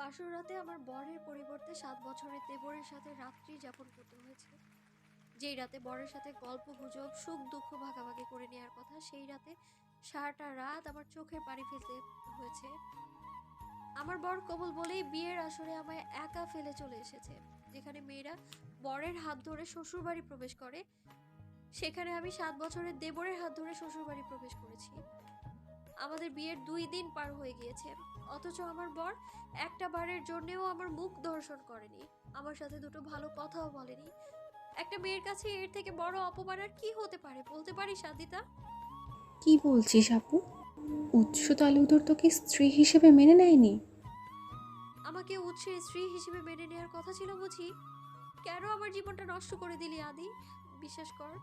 বাসর রাতে আমার বরের পরিবর্তে সাত বছরের দেবরের সাথে রাত্রি যাপন করতে হয়েছে। যেই রাতে বরের সাথে গল্প, গুজব, সুখ, দুঃখ ভাগাভাগি করে নেওয়ার কথা, সেই রাতে সারাটা রাত আমার চোখে পানি ফেলতে হয়েছে। আমার বর কবল বলেই বিয়ের আসরে আমায় একা ফেলে চলে এসেছে, যেখানে মেয়েরা বরের হাত ধরে শ্বশুরবাড়ি প্রবেশ করে। সেখানে আমি সাত বছরের দেবরের হাত ধরে শ্বশুরবাড়ি প্রবেশ করেছি। আমাদের বিয়ের দুই দিন পার হয়ে গিয়েছে। অথচ আমার বর একটা বারের জন্যেও আমার মুখ দর্শন করেনি। আমার সাথে দুটো ভালো কথাও বলেনি। একটা মেয়ের কাছে এর থেকে বড় অপমান আর কি হতে পারে বলতে পারি সাদিতা কি বলছিস আপু? উৎস তালুদর তোকে স্ত্রী হিসেবে মেনে নেয়নি? আমাকে উৎসের স্ত্রী হিসেবে মেনে নেওয়ার কথা ছিল বুঝি? কেন আমার জীবনটা নষ্ট করে দিলি আদি? বিশ্বাস কর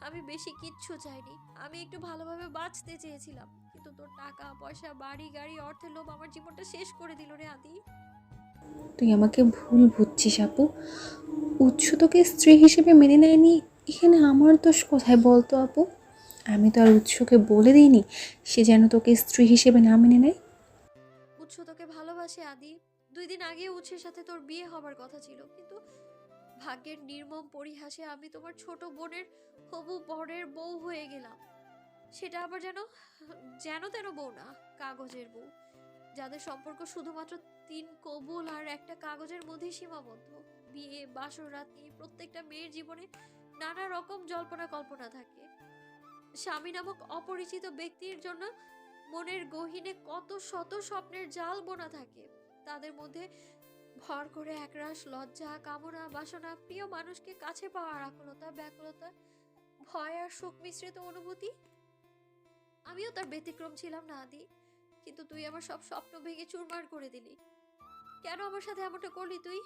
আমি বেশি কিচ্ছু চাইনি। আমি একটু ভালোভাবে বাঁচতে চেয়েছিলাম। কিন্তু তোর টাকা পয়সা বাড়ি গাড়ি অর্থের লোভ আমার জীবনটা শেষ করে দিল রে আদি। তুই আমাকে ভুল বুঝছিস আপু। উৎস তোকে স্ত্রী হিসেবে মেনে নেয়নি। এখানে আমার দোষ কোথায় বলতো আপু? আমি তো আর উৎসকে বলে দিইনি সে যেন তোকে স্ত্রী হিসেবে না মেনে নেয়। উৎস তোকে ভালোবাসে আদি। দুই দিন আগে উৎসের সাথে তোর বিয়ে হবার কথা ছিল। কিন্তু ভাগ্যের নির্মম পরিহাসে আমি তোমার ছোট বোনের হবু বরের বউ হয়ে গেলাম। সেটা আবার যেন যেন তেন বউ না, কাগজের বউ। যাদের সম্পর্ক শুধুমাত্র তিন কবুল আর একটা কাগজের মধ্যেই সীমাবদ্ধ। বিয়ে, বাসর রাতি প্রত্যেকটা মেয়ের জীবনে নানা রকম জল্পনা কল্পনা থাকে। স্বামী নামক অপরিচিত ব্যক্তির জন্য মনের গহীনে কত শত স্বপ্নের জাল বোনা থাকে। তাদের মধ্যে ভর করে একরাশ লজ্জা, কামনা, বাসনা, প্রিয় মানুষকে কাছে পাওয়ার আকুলতা, ব্যাকুলতা, ভয় আর শোক মিশ্রিত অনুভূতি? আমিও তার ব্যতিক্রম ছিলাম না, আদি। কিন্তু তুই আমার সব স্বপ্ন ভেঙে চুরমার করে দিলি। কেন আমার সাথে এমনটা করলি তুই?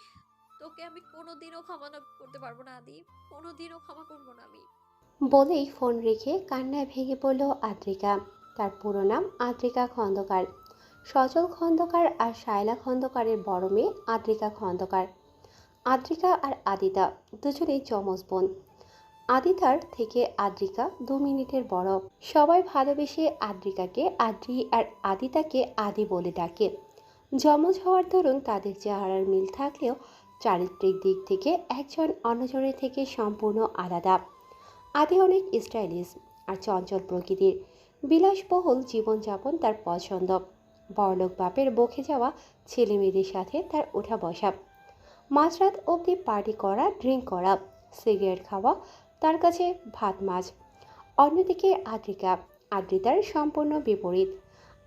তোকে আমি কোনোদিনও ক্ষমা করতে পারব না, আদি। কোনোদিনও ক্ষমা করব না আমি। বলেই ফোন রেখে কান্নায় ভেঙে পড়ল আদ্রিকা। তার পুরো নাম আদ্রিকা খন্দকার। সজল খন্দকার আর শায়লা খন্দকারের বড় মেয়ে আদ্রিকা খন্দকার। আদ্রিকা আর আদিতা দুজনেই যমজ বোন। আদিতার থেকে আদ্রিকা দু মিনিটের বড়। সবাই ভালোবেসে আদ্রিকাকে আদ্রি আর আদিতাকে আদি বলে ডাকে। যমজ হওয়ার দরুন তাদের চেহারার মিল থাকলেও চারিত্রিক দিক থেকে একজন অন্যজনের থেকে সম্পূর্ণ আলাদা। আদি অনেক স্টাইলিশ আর চঞ্চল প্রকৃতির। বিলাসবহুল জীবনযাপন তার পছন্দ। বড়লোক বাপের বকে যাওয়া ছেলে মেয়েদের সাথে তার ওঠা বসা মাঝরাত অবধি পার্টি করা, ড্রিঙ্ক করা, সিগারেট খাওয়া, তার কাছে ভাত, মাছ। অন্যদিকে আদ্রিকা, আদ্রিতার সম্পূর্ণ বিপরীত।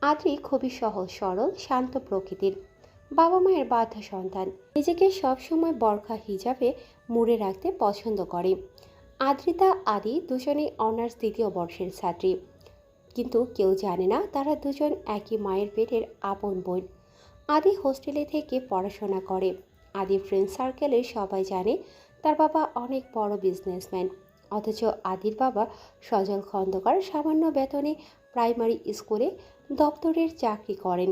আদ্রি খুবই সহজ, সরল, শান্ত প্রকৃতির। বাবা মায়ের বাধ্য সন্তান। নিজেকে সবসময় বরখা হিসাবে মুড়ে রাখতে পছন্দ করে। আদ্রিতা, আদি দুজনেই অনার্স দ্বিতীয় বর্ষের ছাত্রী। কিন্তু কেউ জানে না তারা দুজন একই মায়ের পেটের আপন বোন। আদি হোস্টেলে থেকে পড়াশোনা করে। আদি ফ্রেন্ড সার্কেলের সবাই জানে তার বাবা অনেক বড় বিজনেসম্যান অথচ আদির বাবা সজল খন্দকার সামান্য বেতনে প্রাইমারি স্কুলে দপ্তরের চাকরি করেন।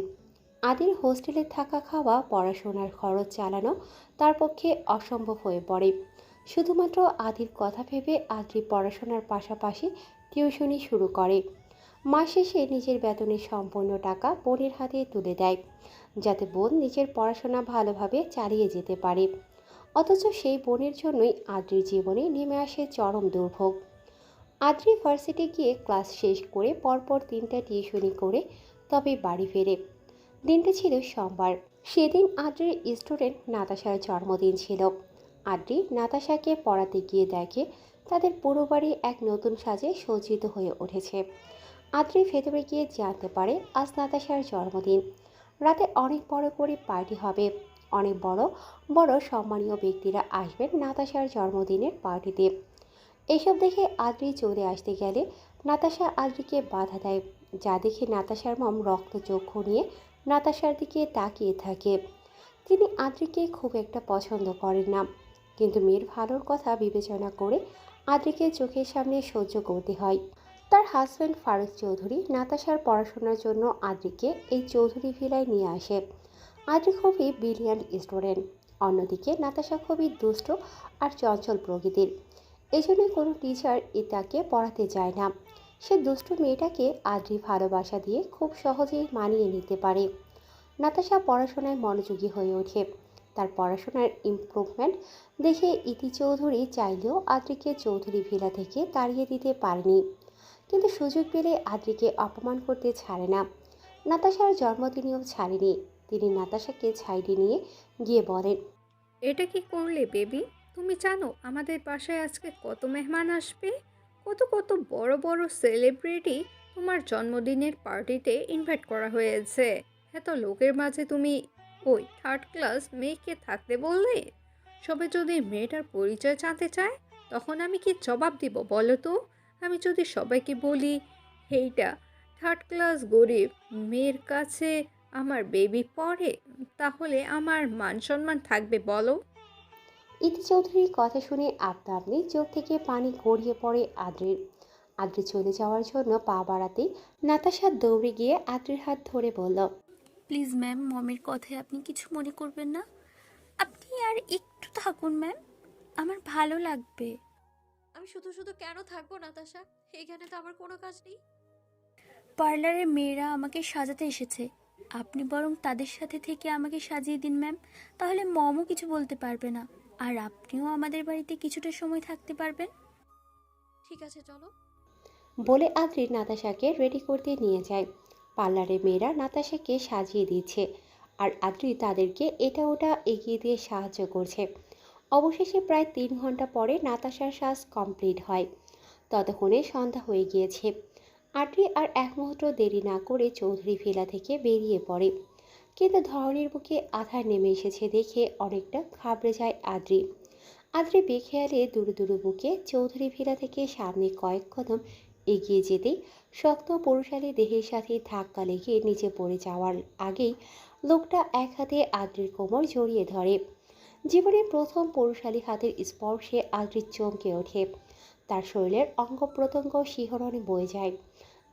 আদির হোস্টেলে থাকা খাওয়া, পড়াশোনার খরচ চালানো তার পক্ষে অসম্ভব হয়ে পড়ে। শুধুমাত্র আদির কথা ভেবে আদ্রি পড়াশোনার পাশাপাশি টিউশনি শুরু করে। মাস শেষে নিজের বেতনের সম্পূর্ণ টাকা বোনের হাতে তুলে দেয়, যাতে বোন নিজের পড়াশোনা ভালোভাবে চালিয়ে যেতে পারে। অথচ সেই বোনের জন্যই আদ্রির জীবনে নেমে আসে চরম দুর্ভোগ। আদ্রি ভার্সিটি গিয়ে ক্লাস শেষ করে পরপর তিনটা টিউশনি করে তবে বাড়ি ফেরে। দিনটা ছিল সোমবার। সেদিন আদ্রির স্টুডেন্ট নাতাশার জন্মদিন ছিল। আদ্রি নাতাশাকে পড়াতে গিয়ে দেখে তাদের পুরো বাড়ি এক নতুন সাজে সজ্জিত হয়ে উঠেছে। আদ্রি ভেতরে গিয়ে জানতে পারে আজ নাতাশার জন্মদিন। রাতে অনেক বড় করে পার্টি হবে। অনেক বড় বড় সম্মানীয় ব্যক্তিরা আসবেন নাতাশার জন্মদিনের পার্টিতে। এসব দেখে আদ্রি চলে আসতে গেলে নাতাশা আদ্রিকে বাধা দেয়। যা দেখে নাতাশার মম রক্ত রক্তচক্ষু নিয়ে নাতাশার দিকে তাকিয়ে থাকে। তিনি আদ্রিকে খুব একটা পছন্দ করেন না। কিন্তু মেয়ের ভালোর কথা বিবেচনা করে আদ্রিকে চোখের সামনে সহ্য করতে হয়। তার হাজব্যান্ড ফারুক চৌধুরী নাতাশার পড়াশোনার জন্য আদ্রিকে এই চৌধুরী ভিলায় নিয়ে আসে। আদ্রি খুবই ব্রিলিয়ান্ট স্টুডেন্ট অন্যদিকে নাতাশা খুবই দুষ্ট আর চঞ্চল প্রকৃতির। এই জন্য কোনো টিচার তাকে পড়াতে যায় না। সে দুষ্ট মেয়েটাকে আদ্রি ভালোবাসা দিয়ে খুব সহজেই মানিয়ে নিতে পারে। নাতাশা পড়াশোনায় মনোযোগী হয়ে ওঠে। তার পড়াশোনার ইমপ্রুভমেন্ট দেখে ইতি চৌধুরী চাইলেও আদ্রিকে চৌধুরী ভিলা থেকে তাড়িয়ে দিতে পারেনি। কিন্তু সুযোগ পেলে আদ্রিকে অপমান করতে ছাড়ে না। নাতাশার জন্মদিনেও ছাড়েনি। তিনি নাতাশাকে ছাইডে নিয়ে গিয়ে বলেন, এটা কি করলে বেবি? তুমি জানো আমাদের বাসায় আজকে কত মেহমান আসবে? কত কত বড় বড় সেলিব্রিটি তোমার জন্মদিনের পার্টিতে ইনভাইট করা হয়েছে। এত লোকের মাঝে তুমি ওই থার্ড ক্লাস মেয়েকে থাকতে বললে? সবে যদি মেয়েটার পরিচয় জানতে চায়, তখন আমি কি জবাব দিব বলো তো? আমি যদি সবাইকে বলি এইটা থার্ড ক্লাস গরিব মেয়ের কাছে আমার বেবি পড়ে তাহলে আমার মান সম্মান থাকবে বলো? ইতি চৌধুরীর কথা শুনে আপনা আপনি চোখ থেকে পানি গড়িয়ে পড়ে আদ্রির। আদ্রি চলে যাওয়ার জন্য পা বাড়াতেই নাতাশা দৌড়ে গিয়ে আদ্রির হাত ধরে বলল প্লিজ ম্যাম মমের কথায় আপনি কিছু মনে করবেন না। আপনি আর একটু থাকুন ম্যাম আমার ভালো লাগবে। আমি শুধু শুধু কেন থাকব নাতাশা? এখানে তো আমার কোনো কাজ নেই। পার্লারের মেয়েরা আমাকে সাজাতে এসেছে। আপনি বরং তাদের সাথে থেকে আমাকে সাজিয়ে দিন ম্যাম। তাহলে মমও কিছু বলতে পারবে না। আর আপনিও আমাদের বাড়িতে কিছুটা সময় থাকতে পারবেন? ঠিক আছে চলো। বলে আদ্রি নাতাশাকে রেডি করতে নিয়ে যায়। পার্লারের মেয়েরা নাতাশাকে সাজিয়ে দিচ্ছে। আর আদ্রি তাদেরকে এটা ওটা এগিয়ে দিয়ে সাহায্য করছে। অবশেষে প্রায় তিন ঘণ্টা পরে নাতাশার শ্বাস কমপ্লিট হয়। ততক্ষণে সন্ধ্যা হয়ে গিয়েছে। আদ্রি আর এক মুহূর্ত দেরি না করে চৌধুরী ভিলা থেকে বেরিয়ে পড়ে। কিন্তু ধরনের বুকে আধার নেমে এসেছে দেখে অনেকটা ঘাবড়ে যায় আদ্রি। আদ্রি বেখেয়ালে দুরু দুরু বুকে চৌধুরী ভিলা থেকে সামনে কয়েক কদম এগিয়ে যেতেই শক্ত পুরুষালী দেহের সাথে ধাক্কা লেগে নিচে পড়ে যাওয়ার আগেই লোকটা এক হাতে আদ্রির কোমর জড়িয়ে ধরে। জীবনের প্রথম পুরুষালী হাতের স্পর্শে আদ্রির চমকে ওঠে। তার শরীরের অঙ্গ প্রত্যঙ্গ শিহরণে বয়ে যায়।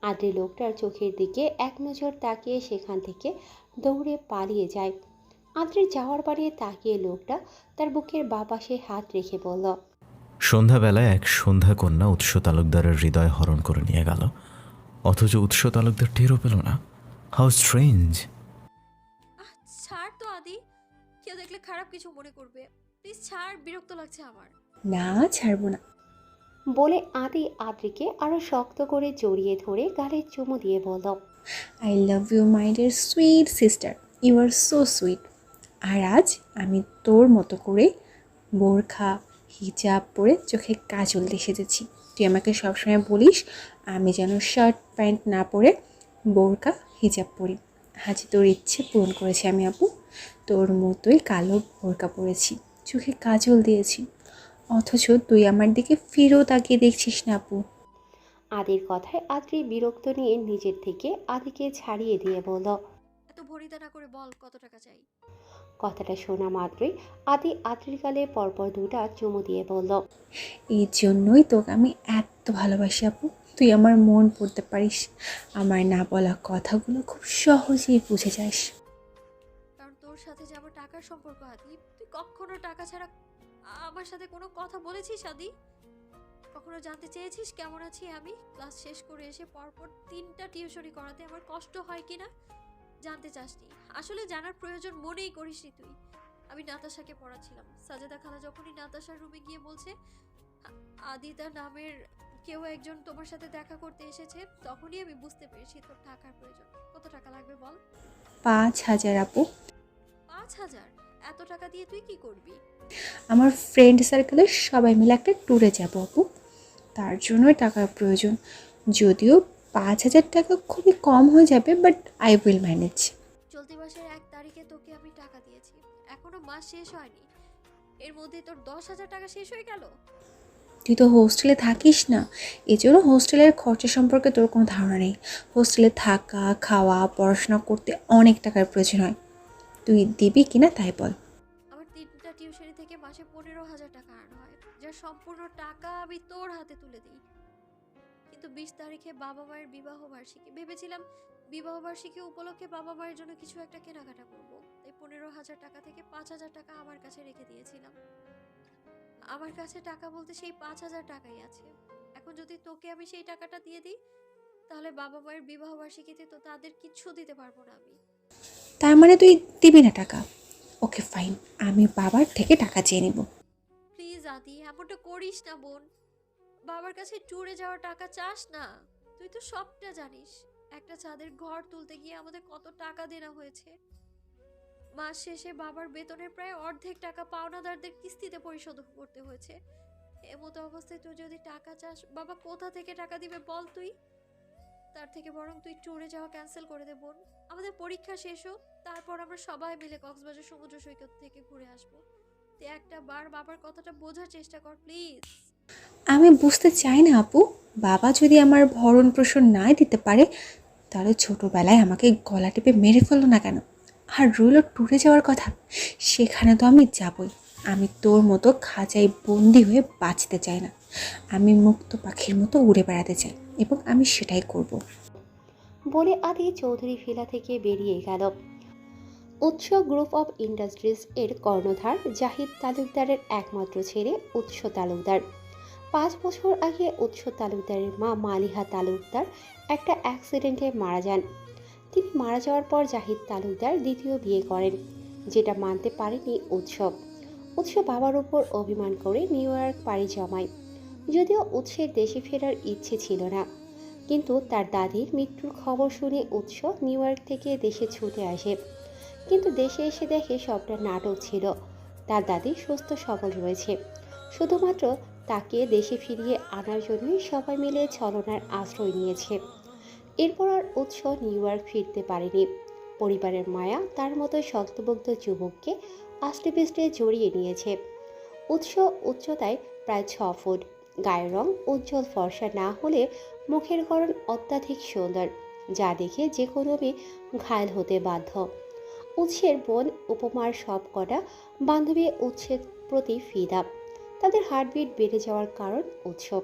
আদ্রি লোকটার চোখের দিকে এক নজর তাকিয়ে সেখান থেকে দৌড়ে পালিয়ে যায়। আদ্রির যাওয়ার বাড়িয়ে তাকিয়ে লোকটা তার বুকের বা পাশে হাত রেখে বলল, সন্ধ্যাবেলায় এক সন্ধ্যা কন্যা উৎস তালুকদারের হৃদয় হরণ করে নিয়ে গেল। অথচ উৎস তালুকদার টেরও পেল না। How strange! কেউ দেখলে খারাপ কিছু মনে করবে। প্লিজ ছাড় বিরক্ত লাগছে আমার। না ছাড়বো না। বলে আদি আদ্রিকে আরও শক্ত করে জড়িয়ে ধরে গালে চুমু দিয়ে বলল I love you my dear sweet sister you are so sweet আর আজ আমি তোর মতো করে বোরখা হিজাব পরে চোখে কাজল দিয়ে সেজেছি। তুই আমাকে সবসময় বলিস আমি যেন শার্ট প্যান্ট না পরে বোরকা হিজাব পরি। আজ তোর ইচ্ছে পূরণ করেছি আমি আপু। তোর মতোই কালো বোরকা পরেছি চোখে কাজল দিয়েছি। অথচ তুই আমার দিকে ফিরেও তাকিয়ে দেখছিস না আপু। আদির কথায় আদ্রি বিরক্ত নিয়ে নিজের থেকে আদিকে ছাড়িয়ে দিয়ে বলল এত ভরিতা না করে বল কত টাকা চাই? কথাটা শোনা মাত্রই আদি আদ্রির গালে পরপর দুটা চুমু দিয়ে বলল এই জন্যই তোকে আমি এত ভালোবাসি আপু। তুই আমার মন পড়তে পারিস। আমার না বলা কথাগুলো খুব সহজেই বুঝে যাস। কারণ তোর সাথে যে আমার টাকার সম্পর্ক, আদি, তুই কখনো টাকা ছাড়া আমার সাথে কোনো কথা বলেছিস, আদি? কখনো জানতে চেয়েছিস কেমন আছি আমি? ক্লাস শেষ করে এসে পরপর তিনটা টিউশনি করাতে আমার কষ্ট হয় কিনা? জানতে চাসনি। আসলে জানার প্রয়োজন মনেই করিসনি তুই। আমি নাতাশাকে পড়াচ্ছিলাম। সাজেদা খালা যখনই নাতাশার রুমে গিয়ে বলছে আদিতা নামের কেউ একজন তোমার সাথে দেখা করতে এসেছে তখনই আমি বুঝতে পেরেছি তোর টাকার প্রয়োজন। কত টাকা লাগবে বল? পাঁচ হাজার আপু। পাঁচ হাজার? এত টাকা দিয়ে তুই কি করবি? আমার ফ্রেন্ড সার্কেলের সবাই মিলে একটা ট্যুরে যাব আপু। তার জন্যই টাকার প্রয়োজন। যদিও পাঁচ হাজার টাকা খুবই কম হয়ে যাবে বাট আই উইল ম্যানেজ চলতি মাসের এক তারিখে তোকে আমি টাকা দিয়েছি। এখনও মাস শেষ হয়নি। এর মধ্যে তোর দশ হাজার টাকা শেষ হয়ে গেল? তুই তো হোস্টেলে থাকিস না। এজন্য হোস্টেলের খরচা সম্পর্কে তোর কোনো ধারণা নেই। হোস্টেলে থাকা, খাওয়া, পড়াশোনা করতে অনেক টাকার প্রয়োজন হয়। তুই দিবি কিনা তাই বল। আমার তিনটা টিউশনি থেকে মাসে পনেরো হাজার টাকা আর্ন হয় যার সম্পূর্ণ টাকা আমি তোর হাতে তুলে দিই। কিন্তু বিশ তারিখে বাবা মায়ের বিবাহ বার্ষিকী। ভেবেছিলাম বিবাহ বার্ষিকী উপলক্ষে বাবা মায়ের জন্য কিছু একটা কেনাকাটা করব। তাই পনেরো হাজার টাকা থেকে পাঁচ হাজার টাকা আমার কাছে রেখে দিয়েছিলাম। আমার কাছে টাকা বলতে সেই পাঁচ হাজার টাকাই আছে। এখন যদি তোকে আমি সেই টাকাটা দিয়ে দিই তাহলে বাবা মায়ের বিবাহ বার্ষিকীতে তো তাদের কিচ্ছু দিতে পারব না আমি। তার মানে তুই দিবি না টাকা? Okay fine. আমি বাবার থেকে টাকা চেয়ে নিব। প্লিজ আদি এমনটা করিস না বোন। বাবার কাছে ট্যুরে যাওয়ার টাকা চাস না। তুই তো সবটা জানিস। একটা চাঁদের ঘর তুলতে গিয়ে আমাদের কত টাকা দেনা হয়েছে। মাস শেষে বাবার বেতনের প্রায় অর্ধেক টাকা পাওনাদারদের কিস্তিতে পরিশোধ করতে হয়েছে। এমতো অবস্থায় তুই যদি টাকা চাস, বাবা কোথা থেকে টাকা দিবে বল তুই? তার থেকে বরং তুই ট্যুরে যাওয়া ক্যান্সেল করে দে বোন। আমাদের পরীক্ষা শেষ হোক, তারপর আমরা সবাই মিলে কক্সবাজার সমুদ্র সৈকত থেকে ঘুরে আসব। তুই একটা বার বাবার কথাটা বোঝার চেষ্টা কর, প্লিজ। আমি বুঝতে চাই না আপু। বাবা যদি আমার ভরণ পোষণ না দিতে পারে, তাহলে ছোটোবেলায় আমাকে গলা টিপে মেরে ফেলল না কেন? আর রইল ট্যুরে যাওয়ার কথা, সেখানে তো আমি যাবই। আমি তোর মতো খাঁচায় বন্দি হয়ে বাঁচতে চাই না। আমি মুক্ত পাখির মতো উড়ে বেড়াতে চাই এবং আমি সেটাই করব। বলে আদি চৌধুরী ভিলা থেকে বেরিয়ে গেল। উৎস গ্রুপ অফ ইন্ডাস্ট্রিজ এর কর্ণধার জাহিদ তালুকদারের একমাত্র ছেলে উৎস তালুকদার। পাঁচ বছর আগে উৎস তালুকদারের মা মালিহা তালুকদার একটা অ্যাক্সিডেন্টে মারা যান। তিনি মারা যাওয়ার পর জাহিদ তালুকদার দ্বিতীয় বিয়ে করেন, যেটা মানতে পারেনি উৎসব। উৎসব বাবার উপর অভিমান করে নিউ ইয়র্ক পাড়ি জমায়। যদিও উৎসের দেশে ফেরার ইচ্ছে ছিল না, কিন্তু তার দাদির মৃত্যুর খবর শুনে উৎস নিউ ইয়র্ক থেকে দেশে ছুটে আসে। কিন্তু দেশে এসে দেখে সবটা নাটক ছিল। তার দাদি সুস্থ সবল রয়েছে। শুধুমাত্র তাকে দেশে ফিরিয়ে আনার জন্যই সবাই মিলে ছলনার আশ্রয় নিয়েছে। এরপর আর উৎস নিউ ইয়র্ক ফিরতে পারেনি। পরিবারের মায়া তার মতো শক্তবদ্ধ যুবককে আষ্টেপৃষ্টে জড়িয়ে নিয়েছে। উৎস উচ্চতায় প্রায় ছ ফুট, গায়ের রং উজ্জ্বল ফর্সা না হলে মুখের গড়ন অত্যাধিক সুন্দর, যা দেখে যে কোনো মেয়ে ঘায়ল হতে বাধ্য। উৎসের বোন উপমার সব কটা বান্ধবী উৎসের প্রতি ফিদা। তাদের হার্টবিট বেড়ে যাওয়ার কারণ উৎসব।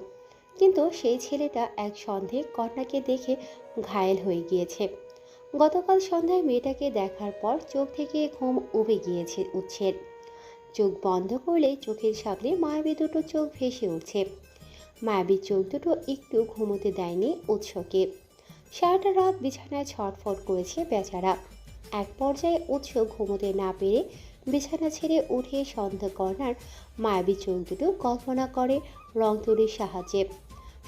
কিন্তু সেই ছেলেটা এক সন্দেহে কন্যাকে দেখে ঘায়েল হয়ে গিয়েছে। গতকাল সন্ধ্যায় মেয়েটাকে দেখার পর চোখ থেকে ঘুম উবে গিয়েছে উৎসের চোখ বন্ধ করলে চোখের সামনে মায়াবী দুটো চোখ ভেসে উঠছে। মায়াবী চোখ দুটো একটু ঘুমোতে দেয়নি উৎসকে। সারাটা রাত বিছানায় ছটফট করেছে বেচারা। এক পর্যায়ে উৎস ঘুমোতে না পেরে বিছানা ছেড়ে উঠে সন্ধ্যা কর্নার মায়াবী চোখ দুটো কল্পনা করে রং তুলির সাহায্যে।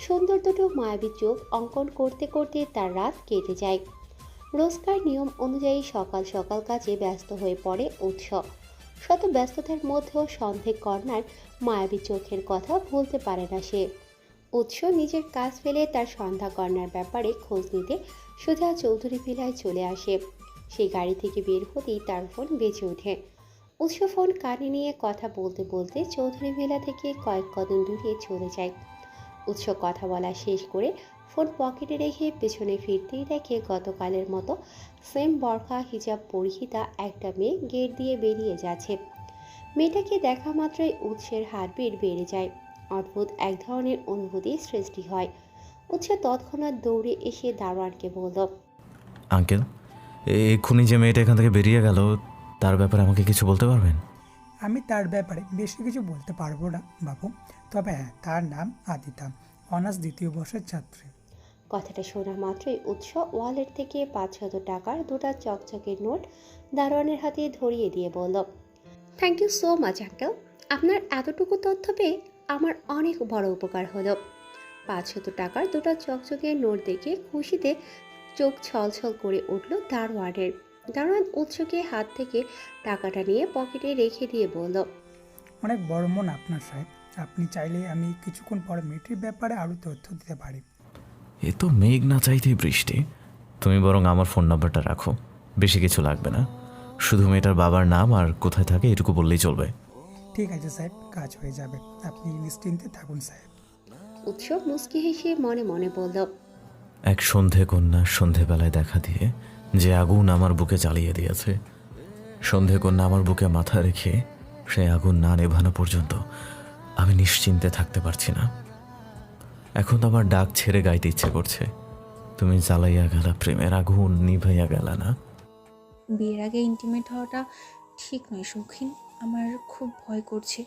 সুন্দর দুটো মায়াবী চোখ অঙ্কন করতে করতে তার রাত কেটে যায়। রোজকার নিয়ম অনুযায়ী সকাল সকাল কাজে ব্যস্ত হয়ে পড়ে উৎস শত ব্যস্ততার মধ্যেও সন্ধে কর্নার মায়াবী চোখের কথা ভুলতে পারে না সে। উৎস নিজের কাজ ফেলে তার সন্ধ্যা কর্নার ব্যাপারে খোঁজ নিতে সোজা চৌধুরী ভিলায় চলে আসে। সেই গাড়ি থেকে বের হতেই তার ফোন বেজে ওঠে। উৎস ফোন কানে নিয়ে কথা বলতে বলতে চৌধুরী ভিলা থেকে কয়েক কদম দূরে চলে যায়। উৎস কথা বলা শেষ করে ফোন পকেটে রেখে পেছনে ফিরতেই দেখে গতকালের মতো সেম বরখা হিজাব পরিহিতা একটা মেয়ে গেট দিয়ে বেরিয়ে যাচ্ছে। মেয়েটাকে দেখা মাত্রই উৎসের হার্টবিট বেড়ে যায়। অদ্ভুত এক ধরনের অনুভূতি সৃষ্টি হয়। উৎস তৎক্ষণাৎ দৌড়ে এসে দারোয়ানকে বলল, আঙ্কেল এক্ষুনি যে মেয়েটা এখান থেকে বেরিয়ে গেল, তার ব্যাপারে আমাকে কিছু বলতে পারবেন? আমি তার ব্যাপারে বেশি কিছু বলতে পারব না, বাবু। তবে হ্যাঁ তার নাম আদিতা, অনার্স দ্বিতীয় বর্ষের ছাত্রী। কথাটা শোনা মাত্রই উৎস ওয়ালেট থেকে পাঁচশত টাকার দুটা চকচকের নোট দারোয়ানের হাতে ধরিয়ে দিয়ে বলল thank you so much uncle আপনার এতটুকু তথ্য পেয়ে আমার অনেক বড় উপকার হলো। পাঁচশত টাকার দুটো চকচকে নোট দেখে খুশিতে চোখ ছলছল করে উঠল দারোয়ানের। দারোয়ান উৎসকে হাত থেকে টাকাটা নিয়ে পকেটে রেখে দিয়ে বলল অনেক বড় মন আপনার সাহেব। আপনি চাইলে আমি কিছুক্ষণ পরে মেয়েটির ব্যাপারে আরও তথ্য দিতে পারি। এ তো মেঘ না চাইতেই বৃষ্টি। তুমি বরং আমার ফোন নাম্বারটা রাখো। বেশি কিছু লাগবে না। শুধু মেয়েটার বাবার নাম আর কোথায় থাকে এটুকু বললেই চলবে। ঠিক আছে সাহেব কাজ হয়ে যাবে। আপনি নিশ্চিন্তে থাকুন সাহেব। উৎসব মুস্কি হেসে মনে মনে বলল এক সন্ধে কন্যা সন্ধেবেলায় দেখা দিয়ে যে আগুন আমার বুকে জ্বালিয়ে দিয়েছে। সন্ধে কন্যা আমার বুকে মাথা রেখে সেই আগুন না নেভানো পর্যন্ত আমি নিশ্চিন্তে থাকতে পারছি না। এখন তো আমার ডাক ছেড়ে গাইতে ইচ্ছে করছে। তুমি জ্বালাইয়া গেলা প্রেমের আগুন নিভাইয়া গেলা না। বিয়ের আগে ইন্টিমেট হওয়াটা ঠিক নয় শৌখিন আমার খুব ভয় করছে।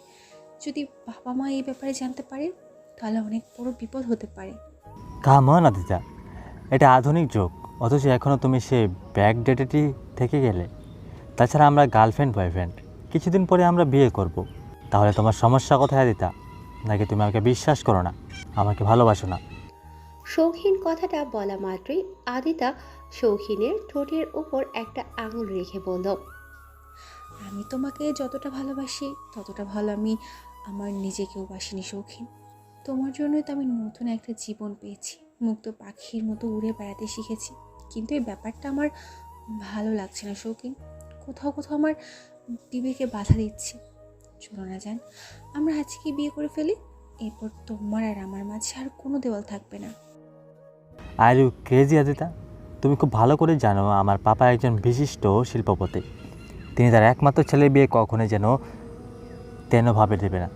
যদি বাবা মা এই ব্যাপারে জানতে পারে তাহলে অনেক বড় বিপদ হতে পারে। কাম অন আদিতা এটা আধুনিক যুগ। অথচ এখনও তুমি সে ব্যাক ডেটেটি থেকে গেলে। তাছাড়া আমরা গার্লফ্রেন্ড বয়ফ্রেন্ড কিছুদিন পরে আমরা বিয়ে করব। তাহলে তোমার সমস্যা কোথায় দিতা নাকি তুমি আমাকে বিশ্বাস করো না? আমাকে ভালোবাসো না? শৌখিন কথাটা বলা মাত্রই আদিতা শৌখিনের ঠোঁটের উপর একটা আঙুল রেখে বলল আমি তোমাকে যতটা ভালোবাসি ততটা ভালো আমি আমার নিজেকেও বাসিনি শৌখিন। তোমার জন্যই তো আমি নতুন একটা জীবন পেয়েছি মুক্ত পাখির মতো উড়ে বেড়াতে শিখেছি। কিন্তু এই ব্যাপারটা আমার ভালো লাগছে না শৌখিন কোথাও কোথাও আমার বিবেকে বাধা দিচ্ছে। চলো না যান আমরা আজকে বিয়ে করে ফেলি, এরপর তোমার আর আমার মাঝে আর কোনো দেওয়াল থাকবে না। Are you crazy Adita? তুমি খুব ভালো করে জানো, আমার পাপা একজন বিশিষ্ট শিল্পপতি। তিনি তার একমাত্র ছেলের বিয়ে কখনোই যেন তেনভাবে দেবে না।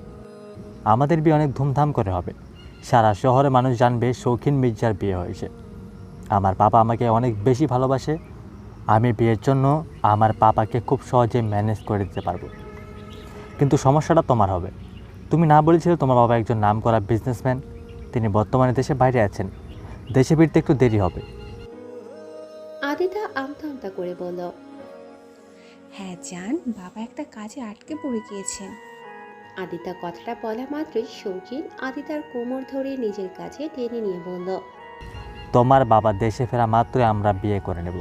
আমাদের বিয়ে অনেক ধুমধাম করে হবে। সারা শহরে মানুষ জানবে শৌখিন মির্জার বিয়ে হয়েছে। আমার বাবা আমাকে অনেক বেশি ভালোবাসে। আমি বিয়ের জন্য আমার পাপাকে খুব সহজে ম্যানেজ করে দিতে পারব। কিন্তু সমস্যাটা তোমার হবে। তুমি না বলেছিলে তোমার বাবা একজন নামকরা বিজনেসম্যান তিনি বর্তমানে দেশে বাইরে আছেন। দেশে ফিরতে একটু দেরি হবে। আদিতা আমতা আমতা করে বলল হ্যাঁ জান বাবা একটা কাজে আটকে পড়ে গিয়েছেন আদিতা কথাটা বলা মাত্রই শৌখিন আদিতার কোমর ধরে নিজের কাছে টেনে নিয়ে বলল তোমার বাবা দেশে ফেরা মাত্রই আমরা বিয়ে করে নেব।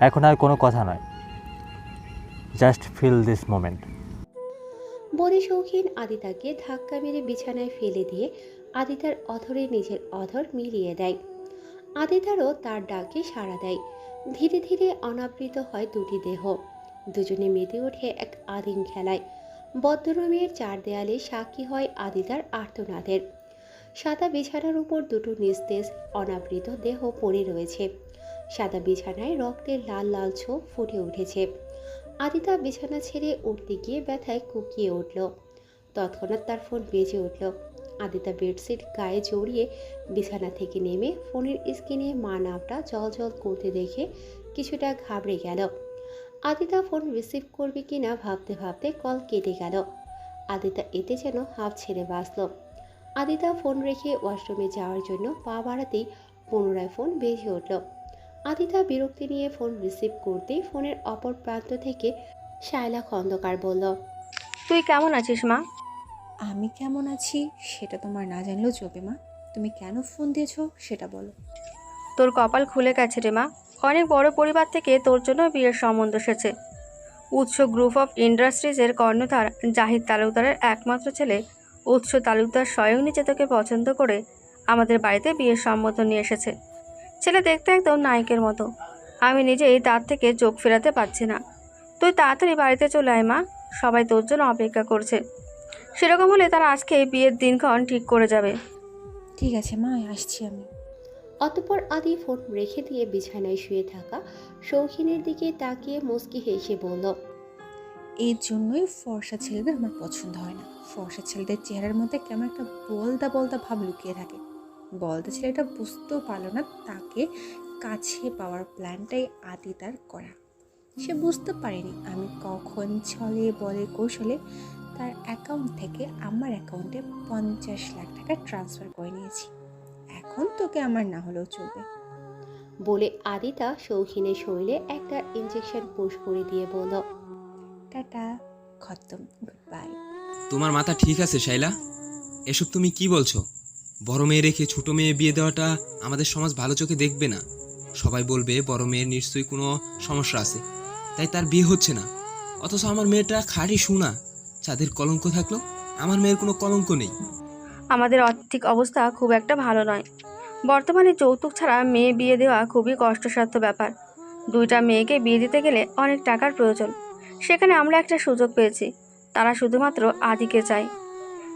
এখন আর কোনো কথা নয়। জাস্ট ফিল দিস মোমেন্ট বলে শৌখিন আদিতাকে ধাক্কা মেরে বিছানায় ফেলে দিয়ে আদিতার অধরে নিজের অধর মিলিয়ে দেয়। আদিতারও তার ডাকে সাড়া দেয়। ধীরে ধীরে অনাবৃত হয় দুটি দেহ। দুজনে মেতে ওঠে এক আদিম খেলায়। বদ্ধরমের চার দেয়ালে সাক্ষী হয় আদিতার আর্তনাদের। সাদা বিছানার উপর দুটো নিস্তেজ, অনাবৃত দেহ পড়ে রয়েছে। সাদা বিছানায় রক্তের লাল লাল ছোপ ফুটে উঠেছে। আদিতা বিছানা ছেড়ে উঠতে গিয়ে ব্যথায় কুকিয়ে উঠল। তৎক্ষণাৎ তার ফোন বেজে উঠল। আদিতা বেডশিট গায়ে জড়িয়ে বিছানা থেকে নেমে ফোনের স্ক্রিনে মা নামটা জল জল করতে দেখে কিছুটা ঘাবড়ে গেল। আদিতা ফোন রিসিভ করবে কিনা ভাবতে ভাবতে কল কেটে গেল। আদিতা এতে যেন হাফ ছেড়ে বাঁচল। আদিতা ফোন রেখে ওয়াশরুমে যাওয়ার জন্য পা বাড়াতেই পুনরায় ফোন বেজে উঠল। আদিতা বিরক্তি নিয়ে ফোন রিসিভ করতেই ফোনের অপর প্রান্ত থেকে শায়লা খন্দকার বলল তুই কেমন আছিস মা? আমি কেমন আছি সেটা তোমার না জানলেও চলবে মা। তুমি কেন ফোন দিয়েছ সেটা বলো। তোর কপাল খুলে গেছে রে মা। অনেক বড় পরিবার থেকে তোর জন্য বিয়ের সম্বন্ধ এসেছে। উৎস গ্রুপ অফ ইন্ডাস্ট্রিজের কর্ণধার জাহিদ তালুকদারের একমাত্র ছেলে উৎস তালুকদার স্বয়ং নিজে তোকে পছন্দ করে আমাদের বাড়িতে বিয়ের সম্মত নিয়ে এসেছে। ছেলে দেখতে একদম নায়কের মতো। আমি নিজেই তার থেকে চোখ ফেরাতে পারছি না। তুই তাড়াতাড়ি বাড়িতে চলে আয় মা, সবাই তোর জন্য অপেক্ষা করছে। সেরকম হলে তারা আজকে বিয়ের দিনক্ষণ ঠিক করে যাবে। ঠিক আছে মা, আসছি আমি। অতপর আদি ফোন রেখে দিয়ে বিছানায় শুয়ে থাকা শৌখিনের দিকে তাকিয়ে মুস্কি হেসে বলল এর জন্যই ফর্সা ছেলেদের আমার পছন্দ হয় না। ফর্সা ছেলেদের চেহারার মধ্যে কেমন একটা বলদা বলদা ভাব লুকিয়ে থাকে। বলদা ছেলেটা বুঝতেও পারল না তাকে কাছে পাওয়ার প্ল্যানটাই আদি তার করা। সে বুঝতে পারেনি আমি কখন ছলে বলে কৌশলে তার অ্যাকাউন্ট থেকে আমার অ্যাকাউন্টে পঞ্চাশ লাখ টাকা ট্রান্সফার করে নিয়েছি। এখন তোকে আমার না হলেও চলবে। বলে আদিতা শৌখিনের শরীরে একটা ইঞ্জেকশন পুশ করে দিয়ে বলল টাটা খতম গুড বাই তোমার মাথা ঠিক আছে শাইলা? এসব তুমি কি বলছো? বড় মেয়ে রেখে ছোট মেয়ে বিয়ে দেওয়াটা আমাদের সমাজ ভালো চোখে দেখবে না। সবাই বলবে বড় মেয়ের নিশ্চয়ই কোনো সমস্যা আছে। তাই তার বিয়ে হচ্ছে না। অথচ আমার মেয়েটা খাঁটি শোনা যাদের কলঙ্ক থাকল আমার মেয়ের কোনো কলঙ্ক নেই। আমাদের আর্থিক অবস্থা খুব একটা ভালো নয়। বর্তমানে যৌতুক ছাড়া মেয়ে বিয়ে দেওয়া খুবই কষ্টসাধ্য ব্যাপার। দুইটা মেয়েকে বিয়ে দিতে গেলে অনেক টাকার প্রয়োজন। সেখানে আমরা একটা সুযোগ পেয়েছি। তারা শুধুমাত্র আদিকে চায়।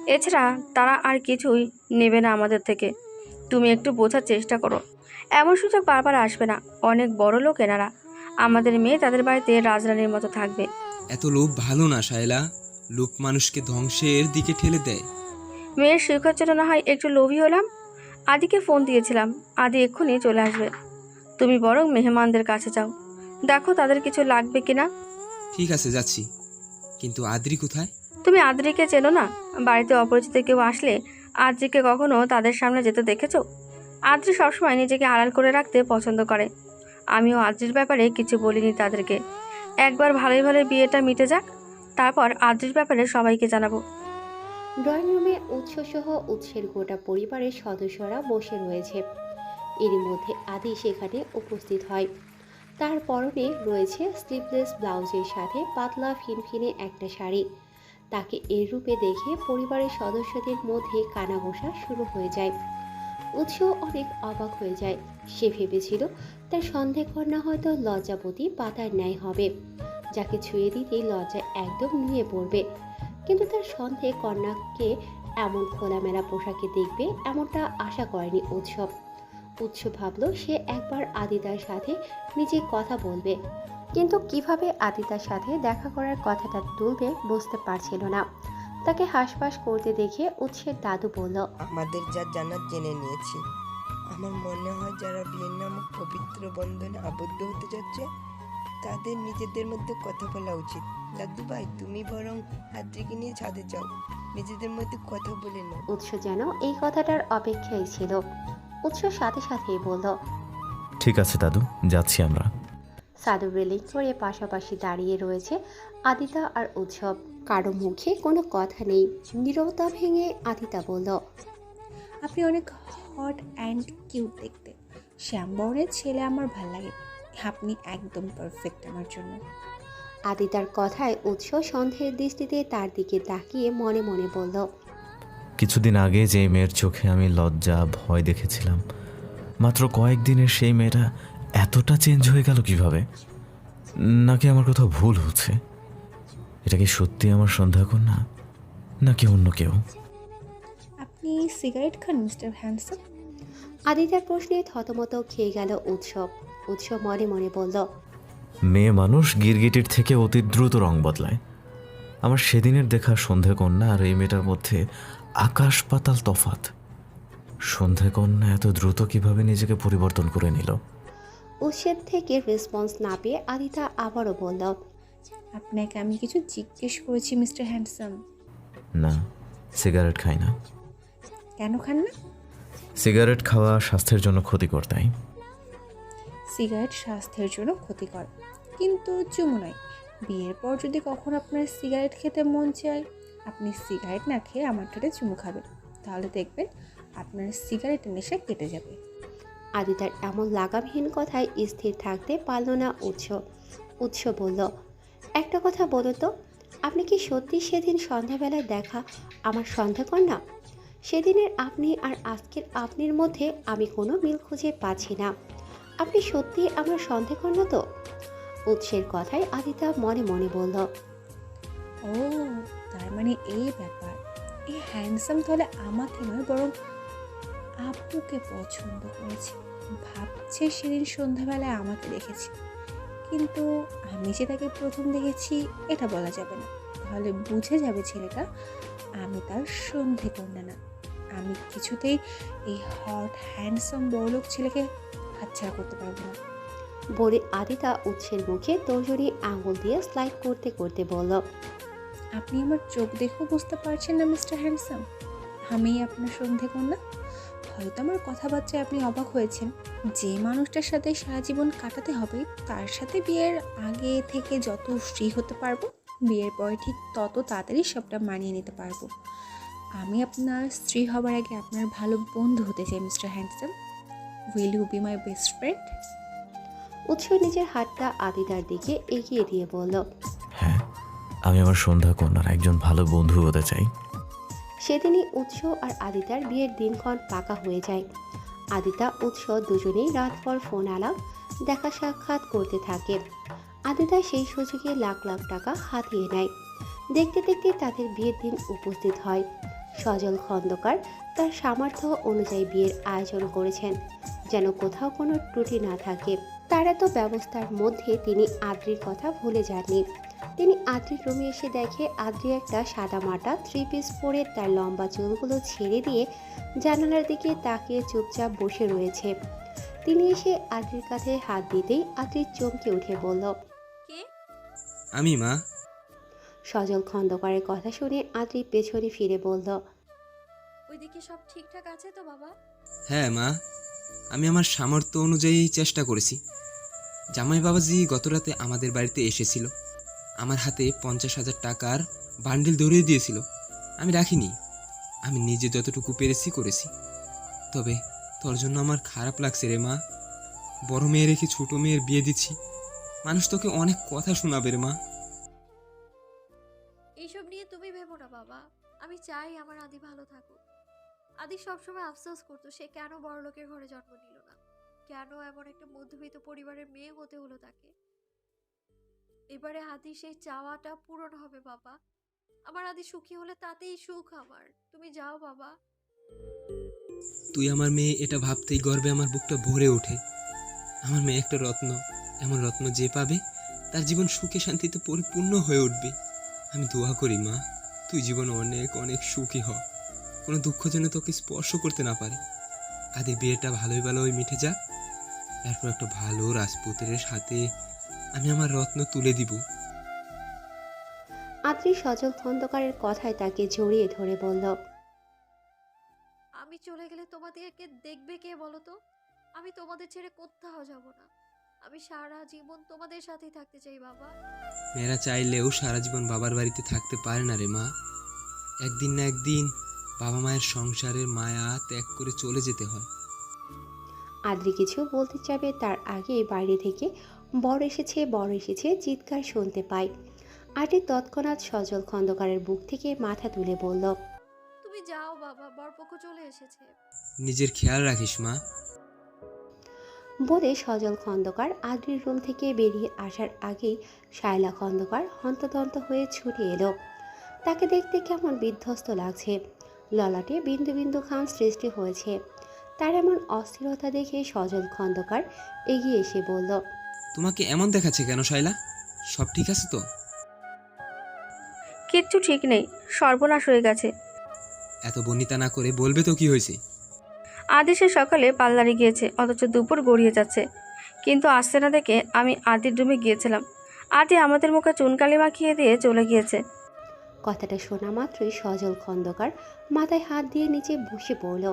এছাড়া তারা আর কিছুই নেবে না আমাদের থেকে। তুমি একটু বোঝার চেষ্টা করো। এমন সুযোগ বারবার আসবে না। অনেক বড় লোক এনারা। আমাদের মেয়ে তাদের বাড়িতে রাজরানীর মতো থাকবে। এত লোভ ভালো না শায়লা। লোভ মানুষকে ধ্বংসের দিকে ঠেলে দেয়। মেয়ের শিক্ষার জন্য না হয় একটু লোভী হলাম। আদিকে ফোন দিয়েছিলাম। আদি এক্ষুনি চলে আসবে। তুমি বরং মেহমানদের কাছে যাও। দেখো তাদের কিছু লাগবে কিনা। ঠিক আছে যাচ্ছি। কিন্তু আদ্রি কোথায়? তুমি আদ্রিকে চেনো না? বাড়িতে অপরিচিত কেউ আসলে আদ্রিকে কখনো তাদের সামনে যেতে দেখেছ? আদ্রি সবসময় নিজেকে আড়াল করে রাখতে পছন্দ করে। আমিও আদ্রির ব্যাপারে কিছু বলিনি তাদেরকে। একবার ভালোই ভালোই বিয়েটা মিটে যাক তারপর আদ্রির ব্যাপারে সবাইকে জানাব। ড্রয়িং রুমে উৎসসহ উৎসের গোটা পরিবারের সদস্যরা বসে রয়েছে। এরই মধ্যে আদি সেখানে উপস্থিত হয়। তার পরনে রয়েছে স্লিভলেস ব্লাউজের সাথে পাতলা ফিনফিনে একটা শাড়ি। তাকে এর রূপে দেখে পরিবারের সদস্যদের মধ্যে কানাঘোষা শুরু হয়ে যায়। উৎস অনেক অবাক হয়ে যায়। সে ভেবেছিল, তার সন্দেহ কন্যা হয়তো লজ্জাপতি পাতার ন্যায় হবে। যাকে ছুঁয়ে দিতেই লজ্জা একদম নিয়ে পড়বে। কিন্তু তার সন্দেহ কন্যাকে এমন খোলামেলা পোশাকে দেখবে, এমনটা আশা করেনি উৎসব। উৎস ভাবল সে একবার আদিতার সাথে নিজে কথা বলবে। কিন্তু কীভাবে আদিতার সাথে দেখা করার কথাটা তুলবে বুঝতে পারছিল না। তাকে হাসপাস করতে দেখে উৎসের দাদু বলল আমাদের যা জানার জেনে নিয়েছি। আমার মনে হয় যারা বিয়ের নামক পবিত্র বন্ধনে আবদ্ধ হতে যাচ্ছে তাদের নিজেদের মধ্যে কথা বলা উচিত। দাদু ভাই তুমি বরং আদ্রিকে নিয়ে ছাদে যাও। নিজেদের মধ্যে কথা বলে নাও। উৎস যেন এই কথাটার অপেক্ষায় ছিল। উৎস সাথে সাথেই বলল ঠিক আছে দাদু যাচ্ছি আমরা। সাদু রেলিং করে পাশাপাশি দাঁড়িয়ে রয়েছে আদিতা আর উৎসব। কারও মুখে কোনো কথা নেই। নীরবতা ভেঙে আদিতা বলল আপনি অনেক হট অ্যান্ড কিউট দেখতে। শ্যামবর্ণের ছেলে আমার ভালো লাগে। আপনি একদম পারফেক্ট আমার জন্য। আদিতার কথায় উৎস সন্দেহের দৃষ্টিতে তার দিকে তাকিয়ে মনে মনে বলল কিছুদিন আগে যে মেয়ের চোখে আমি লজ্জা ভয় দেখেছিলাম মাত্র কয়েকদিনের সেই মেয়েটা এতটা চেঞ্জ হয়ে গেল কীভাবে? নাকি আমার কোথাও ভুল হচ্ছে? এটা কি সত্যি আমার সন্দেহ কন্যা নাকি অন্য কেউ? আপনি সিগারেট খান মিস্টার হ্যান্ডসাম? আদিতার প্রশ্নে থতমত খেয়ে গেল উৎসব। উৎসব মনে মনে বলল মেয়ে মানুষ গিরগিটির থেকে অতি দ্রুত রং বদলায়। আমার সেদিনের দেখা সন্ধে কন্যা আর এই মেয়েটার মধ্যে আকাশ পাতাল তফাত। সন্ধে কন্যা এত দ্রুত কীভাবে নিজেকে পরিবর্তন করে নিল? উৎসের থেকে রেসপন্স না পেয়ে আদিতা আবারও বলল আপনাকে আমি কিছু জিজ্ঞেস করেছি মিস্টার হ্যান্ডসাম। না সিগারেট খাই না। কেন খান না? সিগারেট খাওয়া স্বাস্থ্যের জন্য ক্ষতিকর তাই? সিগারেট স্বাস্থ্যের জন্য ক্ষতিকর। কিন্তু চুমু নয় বিয়ের পর যদি কখনো আপনার সিগারেট খেতে মন চায়, আপনি সিগারেট না খেয়ে আমার ঠোঁটে চুমু খাবেন। তাহলে দেখবেন আপনার সিগারেটের নেশা কেটে যাবে। আদিতার এমন লাগামহীন কথায় স্থির থাকতে পারল না উৎস। উৎস বলল, একটা কথা বলো তো, আপনি কি সত্যি সেদিন সন্ধ্যাবেলায় দেখা আমার সন্ধ্যা কন্যা সেদিনের আপনি আর আজকের আপনির মধ্যে আমি কোনো মিল খুঁজে পাচ্ছি না। আপনি সত্যি আমার সন্ধ্যা কন্যা তো? উৎসের কথায় আদিতা মনে মনে বলল। ও, তার মানে এই ব্যাপার। এই হ্যান্ডসাম তাহলে আমাকে নয়, বরং আপুকে পছন্দ করেছে। ভাবছে সেদিন সন্ধ্যাবেলায় আমাকে দেখেছি। কিন্তু আমি যে তাকে প্রথম দেখেছি, এটা বলা যাবে না। তাহলে বুঝে যাবে ছেলেটা, আমি তার সন্ধে কন্যা না। আমি কিছুতেই এই হট হ্যান্ডসাম বড়লোক ছেলেকে হাতছাড়া করতে পারব না। বলে আদিতা উৎসের মুখে তর্জনী আঙুল দিয়ে স্লাইড করতে করতে বলল, আপনি আমার চোখ দেখেও বুঝতে পারছেন না, মিস্টার হ্যান্ডসাম। আমি আপনার সন্ধে কন্যা। হয়তো আমার কথাবার্তায় আপনি অবাক হয়েছেন। যে মানুষটার সাথে সারা জীবন কাটাতে হবে, তার সাথে বিয়ের আগে থেকে যত ফ্রি হতে পারব, বিয়ের পরে ঠিক তত তাড়াতাড়ি সবটা মানিয়ে নিতে পারব। আমি আপনার স্ত্রী হবার আগে আপনার ভালো বন্ধু হতে চাই, mister handsome. Will you be my best friend উৎস নিজের হাতটা আদিতার দিকে এগিয়ে দিয়ে বলল হ্যাঁ আমি আমার সন্ধ্যা কন্যার একজন ভালো বন্ধু হতে চাই। সেদিনই উৎস আর আদিতার বিয়ের দিনক্ষণ পাকা হয়ে যায়। আদিতা উৎস দুজনেই রাত পর ফোন আলাপ দেখা সাক্ষাৎ করতে থাকে। আদিতা সেই সুযোগে লাখ লাখ টাকা হাতিয়ে নেয়। দেখতে দেখতে তাদের বিয়ের দিন উপস্থিত হয়। সজল খন্দকার তার সামর্থ্য অনুযায়ী বিয়ের আয়োজন করেছেন যেন কোথাও কোনো ত্রুটি না থাকে। তার এত ব্যবস্থার মধ্যে তিনি আদ্রির কথা ভুলে যাননি। তিনি আদ্রির রুমে এসে দেখে আদ্রি একটা সাদা মাটা থ্রি পিস পরে তার লম্বা চুলগুলো ছেড়ে দিয়ে জানালার দিকে তাকিয়ে চুপচাপ বসে রয়েছে। তিনি এসে আদ্রির কাছে হাত দিতেই আদ্রি চমকে উঠে বলল আমি মা। সজল খন্দকারের কথা শুনে আদ্রি পেছনে ফিরে বলল ওইদিকে সব ঠিকঠাক আছে তো বাবা? হ্যাঁ মা। আমি আমার সামর্থ্য অনুযায়ী চেষ্টা করেছি। জামাই বাবাজি গতরাতে আমাদের বাড়িতে এসেছিল। আমার হাতে পঞ্চাশ হাজার টাকার বান্ডিল ধরিয়ে দিয়েছিল। আমি রাখিনি। আমি নিজে যতটুকু পেরেছি করেছি। তবে তোর জন্য আমার খারাপ লাগছে রে মা। বড় মেয়ে রেখে ছোট মেয়ের বিয়ে দিচ্ছি। মানুষ তোকে অনেক কথা শোনাবে রে মা। এইসব নিয়ে তুমি ভেবো না বাবা। আমি চাই আমার আদি ভালো থাকুক। আদি সবসময় আফসোস করতো সে কেন বড়লোকের ঘরে জন্ম নিল না? কেন এমন একটা মধ্যবিত্ত পরিবারের মেয়ে হতে হলো তাকে? এবারে আদি সেই চাওয়াটা পূরণ হবে, বাবা। আমার আদি সুখী হলে তাতেই সুখ আমার। তুমি যাও, বাবা। তুই আমার মেয়ে, এটা ভাবতেই গর্বে আমার বুকটা ভরে ওঠে। আমার মেয়ে একটা রত্ন, এমন রত্ন যে পাবে, তার জীবন সুখে শান্তিতে পরিপূর্ণ হয়ে উঠবে। আমি দোয়া করি, মা, তুই জীবন অনেক অনেক সুখী হ। কোনো দুঃখ যেন তোকে স্পর্শ করতে না পারে। আদি বিয়েটা ভালোই ভালোই মিঠে যাক। এরপর একটা ভালো রাজপুতের সাথে আমি আমার রত্ন তুলে দিব। আদ্রি সজল খন্দকারের কথায় তাকে জড়িয়ে ধরে বলল আমি চলে গেলে তোমাদেরকে দেখবে কে বলো তো? আমি তোমাদের ছেড়ে কোথাও যাব না। আমি সারা জীবন তোমাদের সাথেই থাকতে চাই বাবা। মেয়েরা চাইলেও সারা জীবন বাবার বাড়িতে থাকতে পারে না রে মা। একদিন না একদিন বাবা মায়ের সংসারের মায়া ত্যাগ করে চলে যেতে হয়। আদ্রি কিছু বলতে যাবে তার আগে বাইরে থেকে বর এসেছে বর এসেছে চিৎকার শুনতে পাই। আদ্রি তৎক্ষণাৎ সজল খন্দকারের বুক থেকে মাথা তুলে বলল তুমি যাও বাবা বরপক্ষ চলে এসেছে। নিজের খেয়াল রাখিস মা। বলে সজল খন্দকার আদ্রির রুম থেকে বেরিয়ে আসার আগেই শায়লা খন্দকার হন্তদন্ত হয়ে ছুটে এলো। তাকে দেখতে কেমন বিধ্বস্ত লাগছে। ললাটে বিন্দু বিন্দু খান সৃষ্টি হয়েছে। তার এমন অস্থিরতা দেখে সজল খন্দকার এগিয়ে এসে বলল তোমাকে এমন দেখাচ্ছে কেন শাইলা? সব ঠিক আছে তো? কিচ্ছু ঠিক নেই সর্বনাশ হয়ে গেছে। এত বনিতা না করে বলবে তো কি হয়েছে? আদি সে সকালে পার্লারে গিয়েছে অথচ দুপুর গড়িয়ে যাচ্ছে। কিন্তু আসতে না দেখে আমি আদির রুমে গিয়েছিলাম। আদি আমাদের মুখে চুনকালি মাখিয়ে দিয়ে চলে গিয়েছে। কথাটা শোনা মাত্রই সজল খন্দকার মাথায় হাত দিয়ে নিচে বসে পড়ল।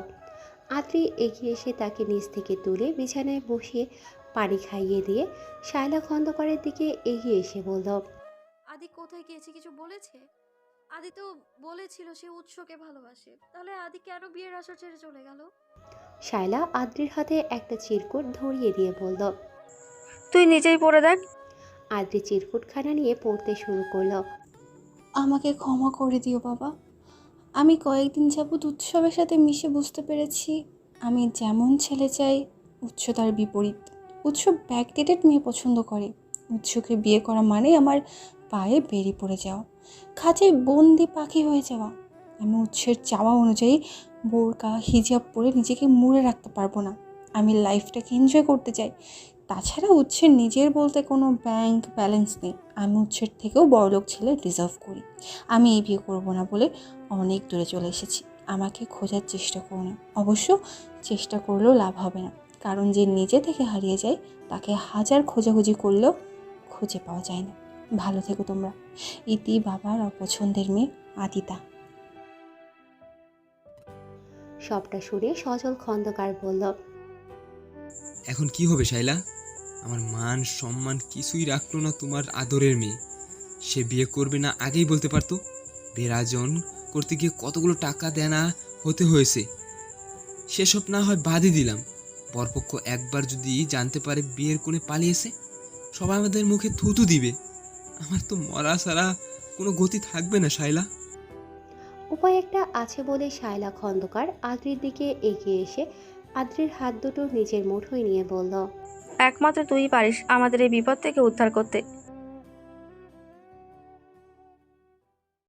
আদ্রি এগিয়ে এসে তাকে নিচ থেকে তুলে বিছানায় বসিয়ে পানি খাইয়ে দিয়ে শায়লা খন্দকারের দিকে এগিয়ে এসে বলল আদি কোথায় গিয়েছে কিছু বলেছে? আদি তো বলেছিল সে উৎসকে ভালোবাসে। তাহলে আদি কেন বিয়ের আসর ছেড়ে চলে গেল? শায়লা আদ্রির হাতে একটা চিরকুট ধরিয়ে দিয়ে বলল তুই নিজেই পড়ে দেখ। আদ্রি চিরকুটখানা নিয়ে পড়তে শুরু করল। আমাকে ক্ষমা করে দিও বাবা। আমি কয়েকদিন যাবৎ উৎসবের সাথে মিশে বুঝতে পেরেছি, আমি যেমন ছেলে চাই উৎস তার বিপরীত। উৎসব ব্যাকডেটেড মেয়ে পছন্দ করে। উৎসকে বিয়ে করা মানে আমার পায়ে বেরিয়ে পড়ে যাওয়া খাঁচায় বন্দি পাখি হয়ে যাওয়া। আমি উৎসের চাওয়া অনুযায়ী বোরকা, হিজাব পরে নিজেকে মুড়ে রাখতে পারব না। আমি লাইফটাকে এনজয় করতে চাই। তাছাড়া উৎসের নিজের বলতে কোনো ব্যাংক ব্যালেন্স নেই। আমি উচ্ছের থেকেও বড়লোক ছেলে ডিজার্ভ করি। আমি এই বিয়ে করব না বলে অনেক দূরে চলে এসেছি। আমাকে খোঁজার চেষ্টা করো না। অবশ্য চেষ্টা করলেও লাভ হবে না। কারণ যে নিজে থেকে হারিয়ে যায় তাকে হাজার খোঁজাখুঁজি করলেও খুঁজে পাওয়া যায় না। ভালো থেকো তোমরা। ইতি বাবার অপছন্দের মেয়ে আদিতা। সবটা শুনে সজল খন্দকার বলল এখন কি হবে শাইলা? আমার মান, সম্মান কিছুই রাখল না তোমার আদরের মেয়ে। সে বিয়ে করবে না আগেই বলতে পারতো, বেরাজন করতে গিয়ে কতগুলো টাকা দেনা হতে হয়েছে। সেসব না হয় বাদই দিলাম। বরপক্ষ একবার যদি জানতে পারে বিয়ের কোণে পালিয়েছে, সবাই আমাদের মুখে থুতু দিবে। আমার তো মরা সারা কোনো গতি থাকবে না শাইলা উপায় একটা আছে বলে শায়লা খন্দকার আদ্রির দিকে এগিয়ে এসে আদ্রির হাত দুটো নিজের মুঠোয় নিয়ে বলল একমাত্র তুই পারিস আমাদের এই বিপদ থেকে উদ্ধার করতে।